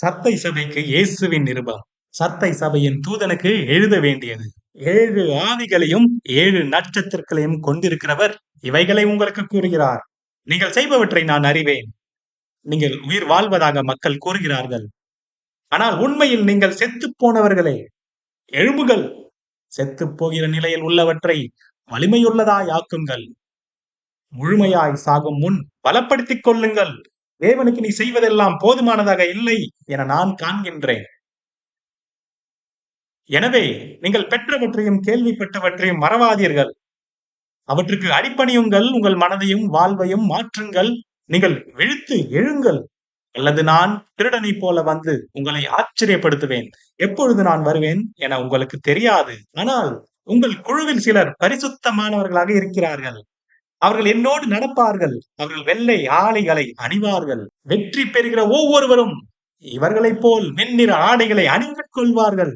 சர்த்தை சபைக்கு இயேசுவின் நிருபம். சர்த்தை சபையின் தூதனுக்கு எழுத வேண்டியது. ஏழு ஆவிகளையும் ஏழு நட்சத்திரங்களையும் கொண்டிருக்கிறவர் இவைகளை உங்களுக்கு கூறுகிறார். நீங்கள் செய்பவற்றை நான் அறிவேன். நீங்கள் உயிர் வாழ்வதாக மக்கள் கூறுகிறார்கள். ஆனால் உண்மையில் நீங்கள் செத்து போனவர்களே எழும்புகள் செத்து போகிற நிலையில் உள்ளவற்றை வலிமையுள்ளதாய் ஆக்குங்கள். முழுமையாய் சாகும் முன் பலப்படுத்திக் கொள்ளுங்கள். தேவனுக்கு நீ செய்வதெல்லாம் போதுமானதாக இல்லை என நான் காண்கின்றேன். எனவே நீங்கள் பெற்றவற்றையும் கேள்விப்பட்டவற்றையும் மறவாதீர்கள். அவற்றுக்கு அடிப்பணியுங்கள் உங்கள் மனதையும் வாழ்வையும் மாற்றுங்கள் நீங்கள் விழுத்து எழுங்கள். அல்லது நான் திருடனைப் போல வந்து உங்களை ஆச்சரியப்படுத்துவேன். எப்பொழுது நான் வருவேன் என உங்களுக்கு தெரியாது. ஆனால் உங்கள் குழுவில் சிலர் பரிசுத்தமானவர்களாக இருக்கிறார்கள். அவர்கள் என்னோடு நடப்பார்கள். அவர்கள் வெள்ளை ஆடைகளை அணிவார்கள். வெற்றி பெறுகிற ஒவ்வொருவரும் இவர்களைப் போல் வெண்ணிற ஆடைகளை அணிந்து கொள்வார்கள்.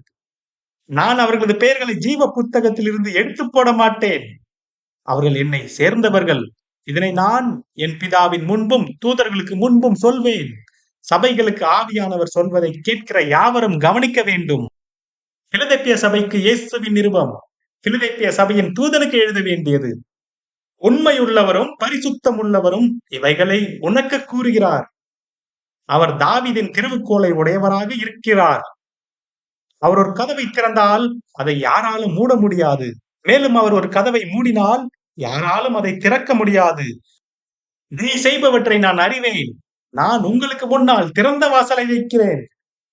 நான் அவர்களது பெயர்களை ஜீவ புத்தகத்தில் இருந்து எடுத்து போட மாட்டேன். அவர்கள் என்னை சேர்ந்தவர்கள். இதனை நான் என் பிதாவின் முன்பும் தூதர்களுக்கு முன்பும் சொல்வேன். சபைகளுக்கு ஆவியானவர் சொல்வதை கேட்கிற யாவரும் கவனிக்க வேண்டும். பிலதெப்பிய சபைக்கு இயேசுவின் நிருபம். பிலதெப்பிய சபையின் தூதனுக்கு எழுத வேண்டியது. உண்மையுள்ளவரும் பரிசுத்தம் உள்ளவரும் இவைகளை உனக்கு கூறுகிறார். அவர் தாவிதின் திருவுக்கோளை உடையவராக இருக்கிறார். அவர் ஒரு கதவை திறந்தால் அதை யாராலும் மூட முடியாது. மேலும் அவர் ஒரு கதவை மூடினால் யாராலும் அதை திறக்க முடியாது. நீ செய்பவற்றை நான் அறிவேன். நான் உங்களுக்கு முன்னால் திறந்த வாசலை வைக்கிறேன்.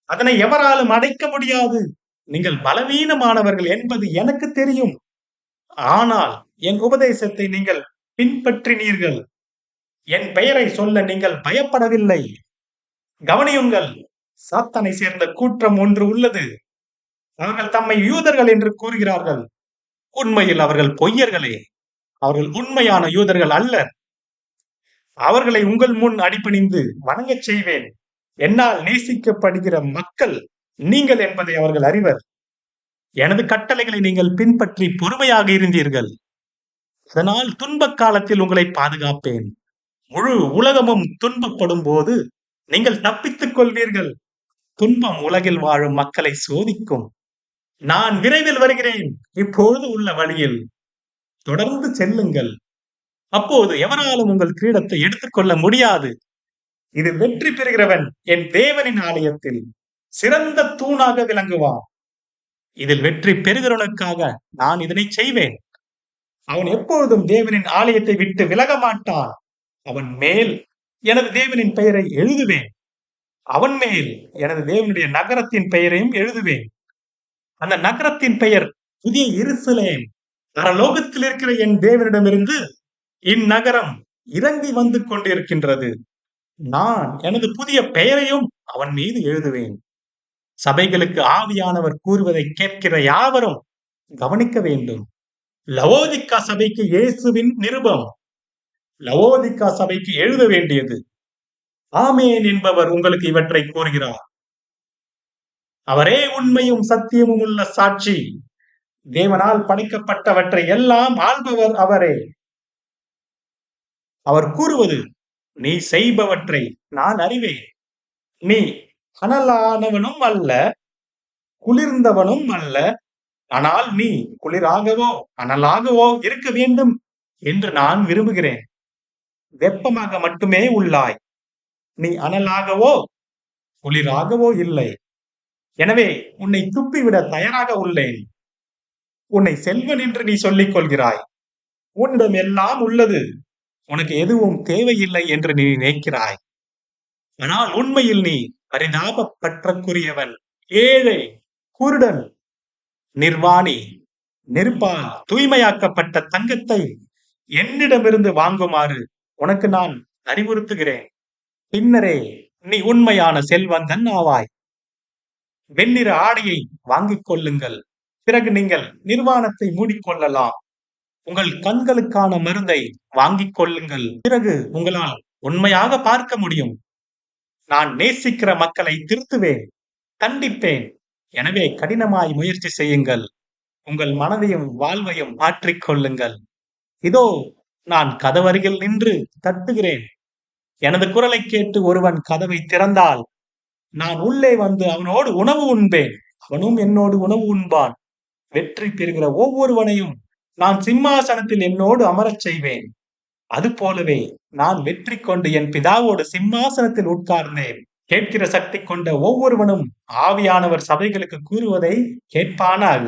அதனை எவராலும் அடைக்க முடியாது. நீங்கள் பலவீனமானவர்கள் என்பது எனக்கு தெரியும். ஆனால் என் உபதேசத்தை நீங்கள் பின்பற்றினீர்கள். என் பெயரை சொல்ல நீங்கள் பயப்படவில்லை. கவனியுங்கள் சாத்தனை சேர்ந்த கூற்றம் ஒன்று உள்ளது. அவர்கள் தம்மை யூதர்கள் என்று கூறுகிறார்கள். உண்மையில் அவர்கள் பொய்யர்களே. அவர்கள் உண்மையான யூதர்கள் அல்லர் அவர்களை உங்கள் முன் அடிப்பணிந்து வணங்கச் செய்வேன். என்னால் நேசிக்கப்படுகிற மக்கள் நீங்கள் என்பதை அவர்கள் அறிவர். எனது கட்டளைகளை நீங்கள் பின்பற்றி பொறுமையாக இருந்தீர்கள். அதனால் துன்பக் காலத்தில் உங்களை பாதுகாப்பேன். முழு உலகமும் துன்பப்படும் போது நீங்கள் தப்பித்துக் கொள்வீர்கள். துன்பம் உலகில் வாழும் மக்களை சோதிக்கும். நான் விரைவில் வருகிறேன். இப்பொழுது உள்ள வழியில் தொடர்ந்து செல்லுங்கள். அப்போது எவராலும் உங்கள் கிரீடத்தை எடுத்துக்கொள்ள முடியாது. இது வெற்றி பெறுகிறவன் என் தேவனின் ஆலயத்தில் சிறந்த தூணாக விளங்குவான். இதில் வெற்றி பெறுகிறவனுக்காக நான் இதனை செய்வேன். அவன் எப்பொழுதும் தேவனின் ஆலயத்தை விட்டு விலக மாட்டான். அவன் மேல் எனது தேவனின் பெயரை எழுதுவேன். அவன் மேல் எனது தேவனுடைய நகரத்தின் பெயரையும் எழுதுவேன். அந்த நகரத்தின் பெயர் புதிய இருசலேம் பரலோகத்தில் இருக்கிற என் தேவனிடமிருந்து இந்நகரம் இறங்கி வந்து கொண்டிருக்கின்றது. நான் எனது புதிய பெயரையும் அவன் மீது எழுதுவேன். சபைகளுக்கு ஆவியானவர் கூறுவதை கேட்கிற யாவரும் கவனிக்க வேண்டும். லவோதிக்கா சபைக்கு இயேசுவின் நிருபம். லவோதிக்கா சபைக்கு எழுத வேண்டியது. ஆமேன் என்பவர் உங்களுக்கு இவற்றை கூறுகிறார். அவரே உண்மையும் சத்தியமும் உள்ள சாட்சி. தேவனால் படைக்கப்பட்டவற்றை எல்லாம் ஆள்பவர் அவரே. அவர் கூறுவது நீ செய்பவற்றை நான் அறிவேன். நீ அனலானவனும் அல்ல குளிர்ந்தவனும் அல்ல. ஆனால் நீ குளிராகவோ அனலாகவோ இருக்க வேண்டும் என்று நான் விரும்புகிறேன். வெப்பமாக மட்டுமே உள்ளாய். நீ அனலாகவோ குளிராகவோ இல்லை. எனவே உன்னை துப்பிவிட தயாராக உள்ளேன். உன்னை செல்வன் என்று நீ சொல்லிக் கொள்கிறாய். உன்னிடம் எல்லாம் உள்ளது. உனக்கு எதுவும் தேவையில்லை என்று நீ நினைக்கிறாய். ஆனால் உண்மையில் நீ பரிதாபப்பற்றக்குரியவன் ஏழை குருடன் நிர்வாணி நெருப்பா தூய்மையாக்கப்பட்ட தங்கத்தை என்னிடமிருந்து வாங்குமாறு உனக்கு நான் அறிவுறுத்துகிறேன். பின்னரே நீ உண்மையான செல்வந்தன் ஆவாய். வெண்ணிற ஆடையை வாங்கிக் கொள்ளுங்கள். பிறகு நீங்கள் நிர்வாணத்தை மூடிக்கொள்ளலாம். உங்கள் கண்களுக்கான மருந்தை வாங்கிக் கொள்ளுங்கள். பிறகு உங்களால் உண்மையாக பார்க்க முடியும். நான் நேசிக்கிற மக்களை திருத்துவேன் தண்டிப்பேன். எனவே கடினமாய் முயற்சி செய்யுங்கள். உங்கள் மனதையும் வாழ்வையும் மாற்றிக்கொள்ளுங்கள் இதோ நான் கதவருகில் நின்று தட்டுகிறேன். எனது குரலை கேட்டு ஒருவன் கதவை திறந்தால் நான் உள்ளே வந்து அவனோடு உணவு உண்பேன். அவனும் என்னோடு உணவு உண்பான். வெற்றி பெறுகிற ஒவ்வொருவனையும் நான் சிம்மாசனத்தில் என்னோடு அமரச் செய்வேன். அது போலவே நான் வெற்றி கொண்டு என் பிதாவோடு சிம்மாசனத்தில் உட்கார்ந்தேன். கேட்கிற சக்தி கொண்ட ஒவ்வொருவனும் ஆவியானவர் சபைகளுக்கு கூறுவதை கேட்பானாக.